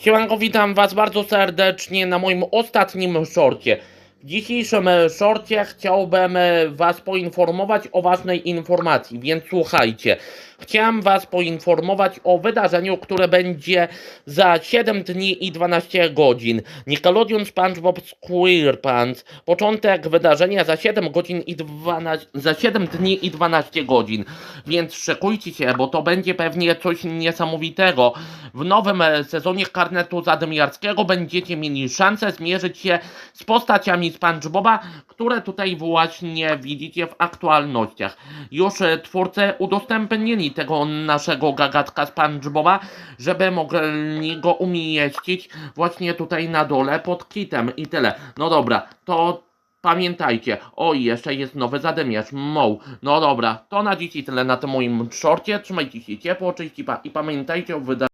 Siemanko, witam Was bardzo serdecznie na moim ostatnim shorcie. W dzisiejszym e, shorcie chciałbym e, Was poinformować o ważnej informacji, więc słuchajcie. Chciałem Was poinformować o wydarzeniu, które będzie za 7 dni i 12 godzin. Nickelodeon SpongeBob SquarePants. Początek wydarzenia za 7 godzin i 12, za 7 dni i 12 godzin. Więc szykujcie się, bo to będzie pewnie coś niesamowitego. W nowym e, sezonie Karnetu Zadymiarskiego będziecie mieli szansę zmierzyć się z postaciami SpongeBoba, które tutaj właśnie widzicie w aktualnościach. Już e, twórcy udostępnili tego naszego gagatka SpongeBoba, żeby mogli go umieścić właśnie tutaj na dole pod kitem i tyle. No dobra, to Pamiętajcie, o jeszcze jest nowy zadymiarz, Moł. No dobra, to na dzisiaj tyle na tym moim shorcie. Trzymajcie się ciepło, cześć i pa- i pamiętajcie o wydarzeniach.